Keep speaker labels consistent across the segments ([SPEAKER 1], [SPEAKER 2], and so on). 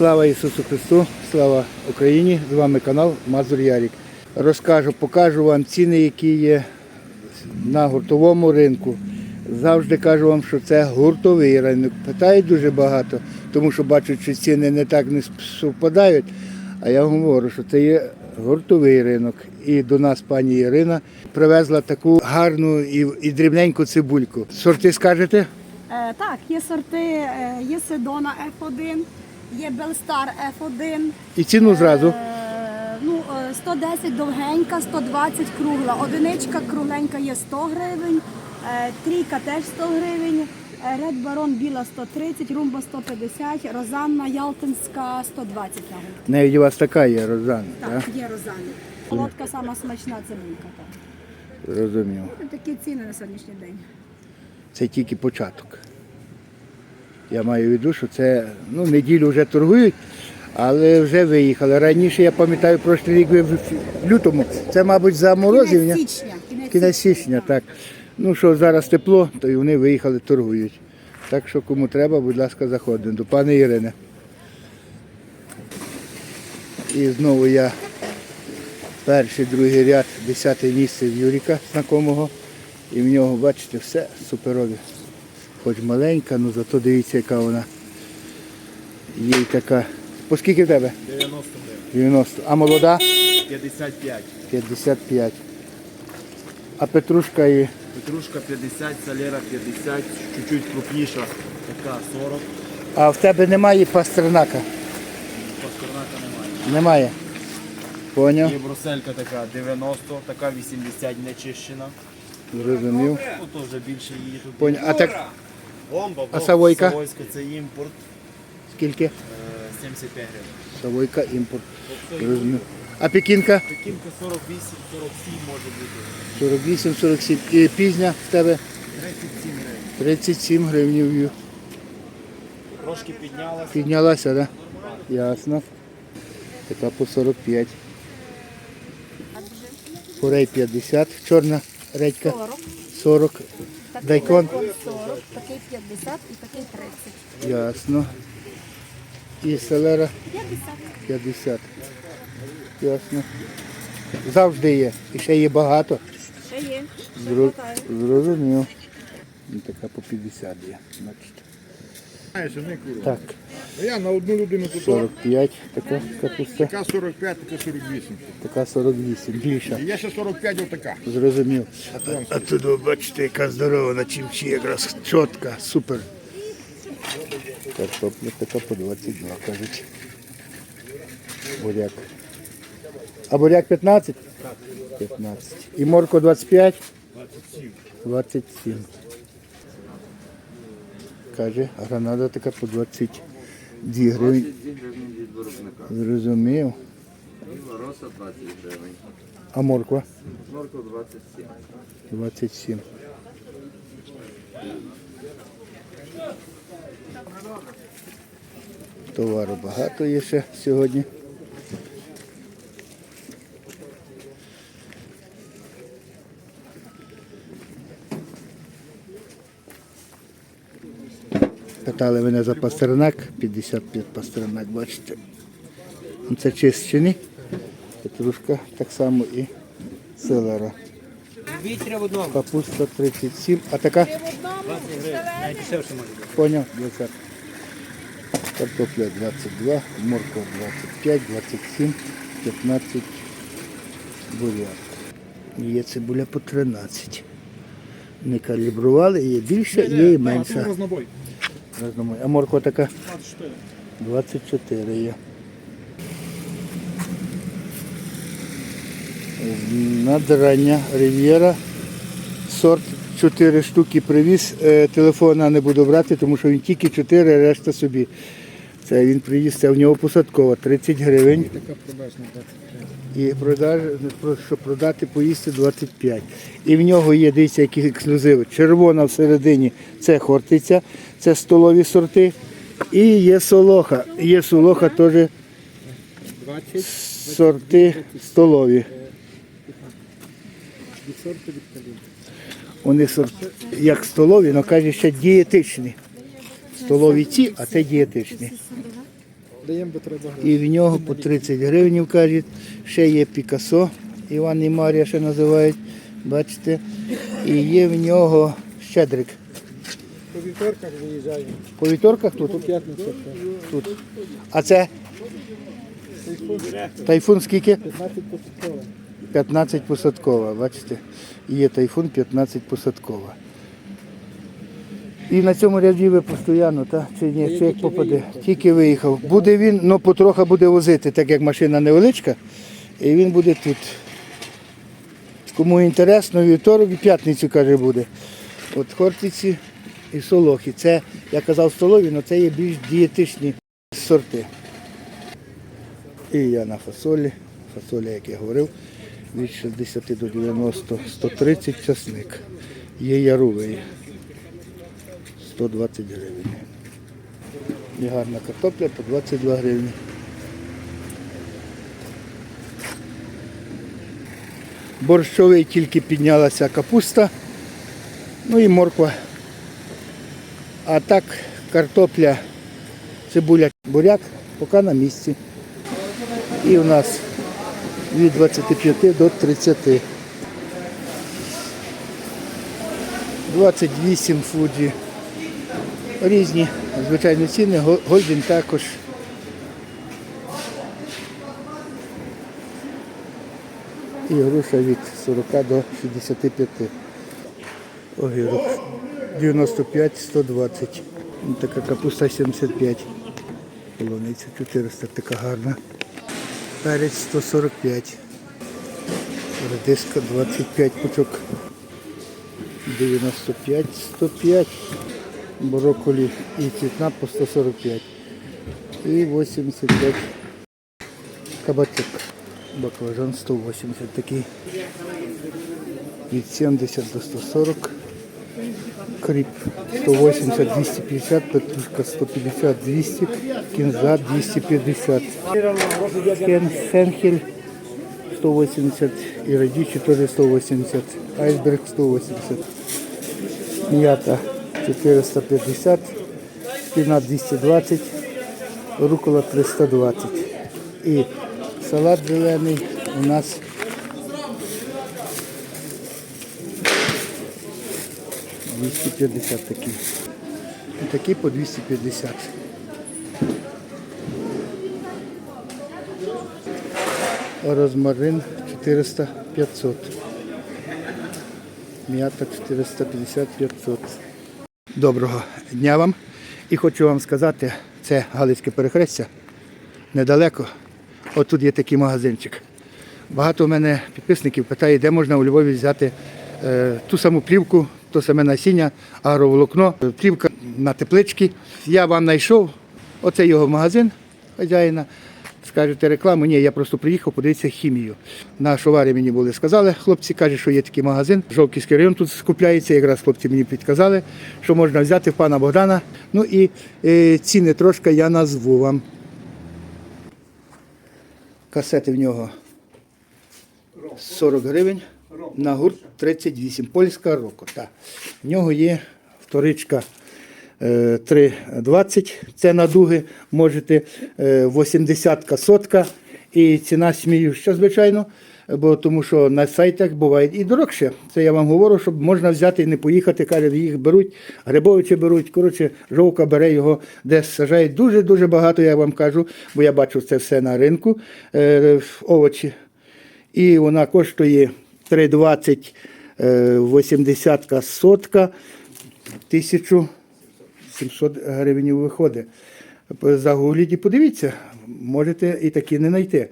[SPEAKER 1] Слава Ісусу Христу, слава Україні! З вами канал Мазур Ярік. Розкажу, покажу вам ціни, які є на гуртовому ринку. Завжди кажу вам, що це гуртовий ринок. Питають дуже багато, тому що бачать, що ціни не так не співпадають. А я говорю, що це є гуртовий ринок. І до нас пані Ірина привезла таку гарну і, і дрібненьку цибульку. Сорти скажете?
[SPEAKER 2] Е, так, є сорти, е, є Седона F1, є Белстар F1.
[SPEAKER 1] І ціну зразу.
[SPEAKER 2] Е, ну, е, 110 довгенька, 120 кругла. Одиничка кругленька є 100 гривень, е, трійка теж 100 гривень, е, Ред Барон біла 130, Румба 150, Розанна Ялтинська 120 на гурт.
[SPEAKER 1] Навіть у вас така є Розана, так?
[SPEAKER 2] Так, є Розанна. Солодка сама смачна цибулька. Так.
[SPEAKER 1] Розумів.
[SPEAKER 2] Такі ціни на сьогоднішній день.
[SPEAKER 1] Це тільки початок. Я маю в виду, що це ну, неділю вже торгують, але вже виїхали. Раніше я пам'ятаю, прошлий рік в лютому. Це, мабуть, за морозів.
[SPEAKER 2] Кінець січня. Кінець,
[SPEAKER 1] січня, так. Ну що зараз тепло, то і вони виїхали, торгують. Так що кому треба, будь ласка, заходимо до пани Ірини. І знову я перший, другий ряд, десяте місце в Юріка знакомого. І в нього, бачите, все суперові. Хоч маленька, ну зато дивіться, яка вона. Є така. По скільки в тебе?
[SPEAKER 3] 90
[SPEAKER 1] 90. А молода?
[SPEAKER 3] 55.
[SPEAKER 1] 55. А петрушка і
[SPEAKER 3] Петрушка 50, салера 50, чуть-чуть крупніша, така 40.
[SPEAKER 1] А в тебе немає пастернака?
[SPEAKER 3] Пастернака немає.
[SPEAKER 1] Немає. Поняв,
[SPEAKER 3] І бруселька така 90, така 80 нечищена.
[SPEAKER 1] зрозумів.
[SPEAKER 3] Ну то вже більше її тут.
[SPEAKER 1] Поняв. А так
[SPEAKER 3] Бомба,
[SPEAKER 1] А савойка?
[SPEAKER 3] Савойська це імпорт,
[SPEAKER 1] скільки?
[SPEAKER 3] е, 75 гривень.
[SPEAKER 1] Савойка імпорт. Зрозумів. А пекінка?
[SPEAKER 3] Пекінка 48, 47 може бути.
[SPEAKER 1] 48, 47. І пізня в тебе
[SPEAKER 3] 37 гривень.
[SPEAKER 1] 37 гривень.
[SPEAKER 3] Трошки піднялася.
[SPEAKER 1] Піднялася, так? Да? Ясно. Така по 45. Курей 50. Чорна редька
[SPEAKER 2] 40.
[SPEAKER 1] 40. Дайкон?
[SPEAKER 2] дайкон 40, такий 50 і такий 30.
[SPEAKER 1] Ясно. І селера
[SPEAKER 2] 50.
[SPEAKER 1] 50. Ясно. Завжди є. І ще є багато.
[SPEAKER 2] Ще є. Ще
[SPEAKER 1] Зро- Зрозумів. Ну, Така по 50 є. Бачите. Так,
[SPEAKER 4] Я на одну людину тут
[SPEAKER 1] 45 така капуста,
[SPEAKER 4] така 45, така 48.
[SPEAKER 1] така 48, більша.
[SPEAKER 4] І я ще 45 отака.
[SPEAKER 1] Зрозумів. А тут бачите, яка здорова на чимчі, якраз чітка, супер. Картопля така по 22, кажуть. Буряк. А буряк 15? 15. І морко 25? 27. 27. Каже, а гранада така по 22 гривень. Зрозумів.
[SPEAKER 3] Роса 20 гривень.
[SPEAKER 1] А морква?
[SPEAKER 3] Морква 27.
[SPEAKER 1] 27. Товару багато є ще сьогодні. Питали мене за пастернак, 55 пастернак, бачите. Ну, Це чищений. Петрушка так само і селера. Капуста 37, а така? Поняв, 20. Картопля 22, морква 25, 27, 15 буряк. Є цибуля по 13. Не калібрували, є більше, є і менша.
[SPEAKER 4] Рознобой.
[SPEAKER 1] Разномой. А морква така? 24 є. Надрання Рив'єра. Сорт 4 штуки привіз. Е, Телефона не буду брати, тому що він тільки 4, решта собі. Це він привіз, це в нього посадкова, 30 гривень.
[SPEAKER 4] Така.
[SPEAKER 1] І продаж, щоб продати, поїсти 25. І в нього є, дивіться, які ексклюзиви. Червона всередині це хортиця, це столові сорти. І є солоха. Є солоха теж сорти столові. Вони сорт, як столові, але каже, ще дієтичні. Столові ці, а це дієтичні.
[SPEAKER 4] Продаємо, бо треба гроші.
[SPEAKER 1] І в нього по 30 гривень, кажуть. Ще є Пікасо, Іван і Марія ще називають. Бачите. І є в нього щедрик.
[SPEAKER 4] По вівторках виїжджаємо.
[SPEAKER 1] По вівторках
[SPEAKER 4] По
[SPEAKER 1] тут.
[SPEAKER 4] п'ятницях.
[SPEAKER 1] тут. А це тайфун скільки?
[SPEAKER 4] 15 посадково.
[SPEAKER 1] 15 посадкова, бачите? Є тайфун 15 посадкова. І на цьому ряді ви постійно, так? Чи ні? Чи як попаде? Тільки виїхав. Буде він, ну потроха буде возити, так як машина невеличка, і він буде тут. Кому інтересно, вівторок і п'ятницю, каже, буде. От хортиці і солохи. Це, я казав, столові, але це є більш дієтичні сорти. І я на фасолі. Фасоля, як я говорив, від 60 до 90, 130 часник. Є яровий. 120 гривень. І гарна картопля по 22 гривні. Борщовий тільки піднялася капуста, ну і морква. А так картопля, цибуля, буряк поки на місці. І у нас від 25 до 30. 28 фуджі. Різні звичайні ціни, Го- Гольден також. І груша від 40 до 65. Огірок 95-120. Ну, Така капуста 75. Полуниця 400, така гарна. Перець 145. Редиска 25 пучок. 95, 105. Брокколі і цвітна по 145. І 85 кабачок. Баклажан 180 такий. Від 70 до 140. Кріп 180, 250, петрушка 150, 200, кінза 250. Кен, фенхель 180 і радічі теж 180, айсберг 180. М'ята 450, спінат 220, рукола 320. І салат зелений у нас 250 такі. І такі по 250. Розмарин 400-500. М'ята 450-500. Доброго дня вам. І хочу вам сказати, це Галицьке перехрестя. Недалеко. Отут є такий магазинчик. Багато у мене підписників питає, де можна у Львові взяти е, ту саму плівку, то саме насіння, агроволокно, плівка на теплички. Я вам знайшов, оце його магазин хазяїна. Скажете рекламу, ні, я просто приїхав подивитися хімію. На шоварі мені були сказали, хлопці кажуть, що є такий магазин. Жовківський район тут скупляється. Якраз хлопці мені підказали, що можна взяти в пана Богдана. Ну і е, ціни трошки я назву вам. Касети в нього 40 гривень, на гурт 38. Польська року. В нього є вторичка 3,20. Це на дуги можете е, 80 сотка. І ціна смію звичайно, бо тому що на сайтах буває і дорогше. Це я вам говорю, щоб можна взяти і не поїхати. Каже, їх беруть, Грибовичі беруть. Коротше, жовка бере його, де сажають дуже-дуже багато, я вам кажу, бо я бачу це все на ринку. Е, овочі. І вона коштує 3,20 е, 80 сотка, 1700 гривень виходить. Загугліть і подивіться, можете і такі не знайти.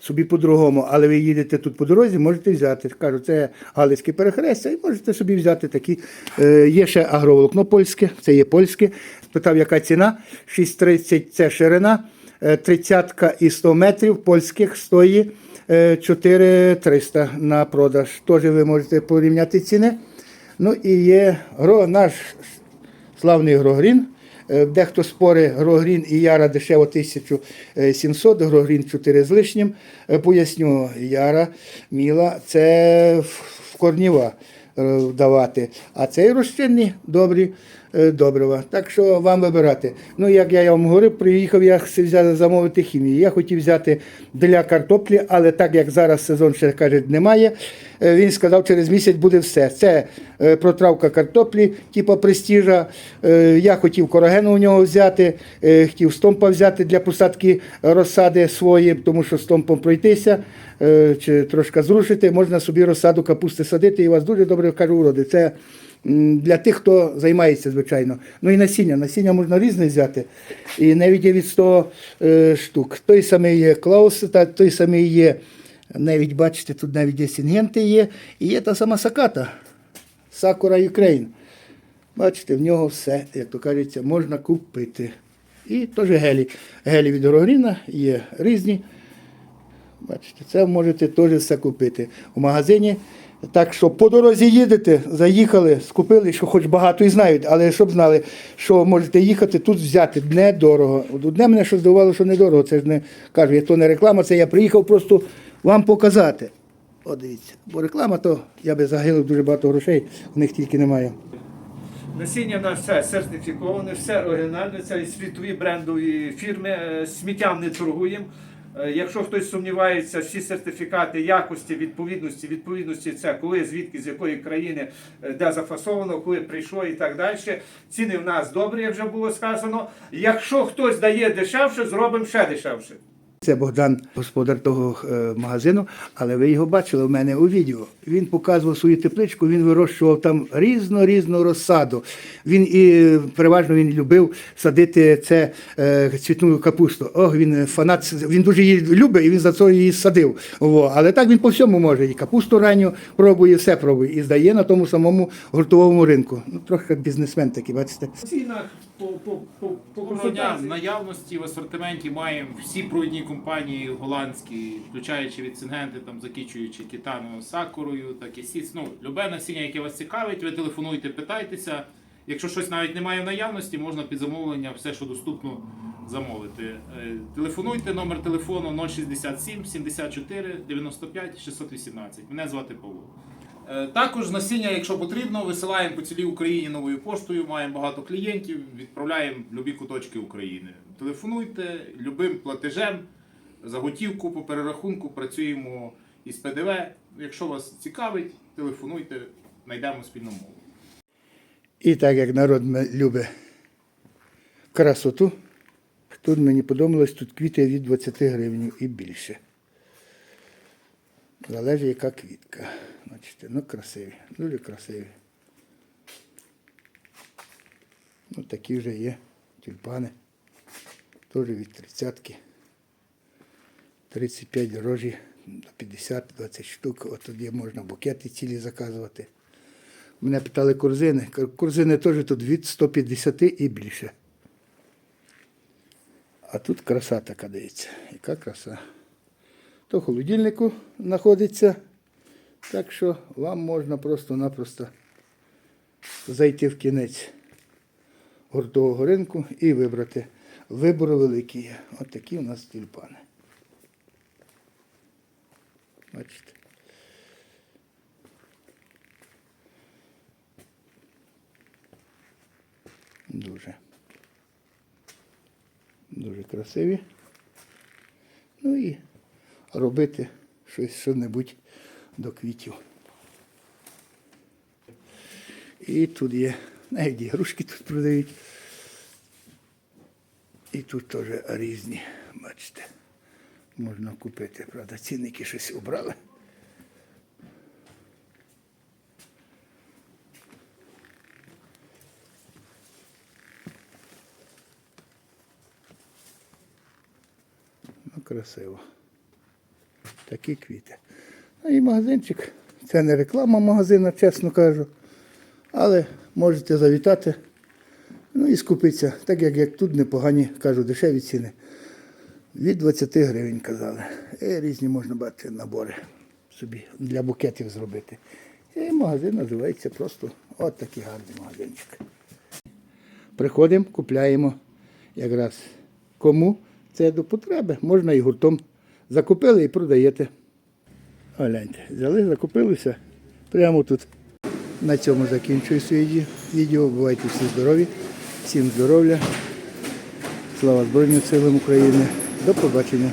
[SPEAKER 1] Собі по-другому, але ви їдете тут по дорозі, можете взяти. Кажу, це Галицьке перехрестя, і можете собі взяти такі. Е, є ще агроволокно польське, це є польське. Спитав, яка ціна? 6,30 це ширина, е, 30 і 100 метрів польських стоїть е, 4,300 на продаж. Теж ви можете порівняти ціни. Ну і є гро, наш славний Грогрін. Е, Дехто спори Грогрін і Яра дешево 1700, Грогрін 4 з лишнім. Е, Поясню, Яра, Міла це е, давати. А цей розчинні добрі е, добрива. Так що вам вибирати. Ну, як я вам говорив, приїхав я взяти замовити хімію. Я хотів взяти для картоплі, але так як зараз сезон ще каже, немає. е, Він сказав, через місяць буде все. Це е, протравка картоплі, типу престіжа. Е, Я хотів корогену у нього взяти, е, хотів стомпа взяти для посадки розсади свої, тому що стомпом пройтися е, чи трошки зрушити, можна собі розсаду капусти садити, і у вас дуже добре кажу, уроди. Це для тих, хто займається, звичайно. Ну і насіння. Насіння можна різне взяти. І навіть від 100 е, штук. Той самий є Клаус, той самий є. Навіть бачите, тут навіть є сінгенти є, і є та сама саката. Сакура Ukraine. Бачите, в нього все, як то кажеться, можна купити. І теж гелі. Гелі від Грогріна є різні. Бачите, це можете теж все купити у магазині. Так що по дорозі їдете, заїхали, скупили, що хоч багато і знають, але щоб знали, що можете їхати тут взяти недорого. Одне мене що здивувало, що недорого. Це ж не кажу, я то не реклама, це я приїхав просто вам показати. О, дивіться, бо реклама, то я би загилив дуже багато грошей, у них тільки немає.
[SPEAKER 5] Насіння в нас все сертифіковане, все оригінальне, це світові брендові фірми, е, сміттям не торгуємо. Е, Якщо хтось сумнівається, всі сертифікати якості, відповідності, відповідності це коли, звідки, з якої країни, е, де зафасовано, коли прийшло і так далі. Ціни в нас добрі, як вже було сказано. Якщо хтось дає дешевше, зробимо ще дешевше.
[SPEAKER 1] Це Богдан, господар того е, магазину, але ви його бачили в мене у відео. Він показував свою тепличку, він вирощував там різну різну розсаду. Він і переважно він любив садити це е, цвітну капусту. Ох, він е, фанат, він дуже її любить і він за це її садив. Во. Але так він по всьому може. І капусту ранню пробує, все пробує. І здає на тому самому гуртовому ринку. Ну, трохи як бізнесмен такий, бачите.
[SPEAKER 5] По, по, по, по
[SPEAKER 6] дня.
[SPEAKER 5] Консультації.
[SPEAKER 6] наявності в асортименті маємо всі провідні компанії голландські, включаючи від Сингенти, там закінчуючи Китаною, Сакурою, так і Сіц. Ну, любе насіння, яке вас цікавить, ви телефонуйте, питайтеся. Якщо щось навіть немає в наявності, можна під замовлення все, що доступно, замовити. Е, Телефонуйте, номер телефону 067 74 95 618. Мене звати Павло. Е, Також насіння, якщо потрібно, висилаємо по цілій Україні новою поштою. Маємо багато клієнтів, відправляємо в любі куточки України. Телефонуйте любим платежем, за готівку по перерахунку працюємо із ПДВ. Якщо вас цікавить, телефонуйте, знайдемо спільну мову.
[SPEAKER 1] І так як народ любить красоту, тут мені подобалось, тут квіти від 20 гривень і більше. Залежить, яка квітка. Бачите, ну красиві, дуже красиві. Ну, такі вже є тюльпани. Теж від 30 35 гроші до 50-20 штук. От тоді можна букети цілі заказувати. Мене питали корзини. Корзини теж тут від 150 і більше. А тут краса така дивіться. Яка краса. То в холодильнику знаходиться. Так що вам можна просто-напросто зайти в кінець гуртового ринку і вибрати. Вибори великі є. От такі у нас тюльпани. Бачите. Дуже. Дуже красиві. Робити щось що-небудь до квітів. І тут є, навіть ігрушки тут продають. І тут теж різні, бачите, можна купити. Правда, цінники щось обрали. Ну, красиво. Такі квіти. А і магазинчик. Це не реклама магазину, чесно кажу. Але можете завітати. Ну і скупитися. Так як, як тут непогані, кажу, дешеві ціни. Від 20 гривень казали. І різні можна бачити набори собі для букетів зробити. І магазин називається просто от такий гарний магазинчик. Приходимо, купляємо якраз кому це до потреби. Можна і гуртом закупили і продаєте. Гляньте, взяли, закупилися прямо тут. На цьому закінчую своє відео. Бувайте всі здорові, всім здоров'я. Слава Збройним силам України. До побачення.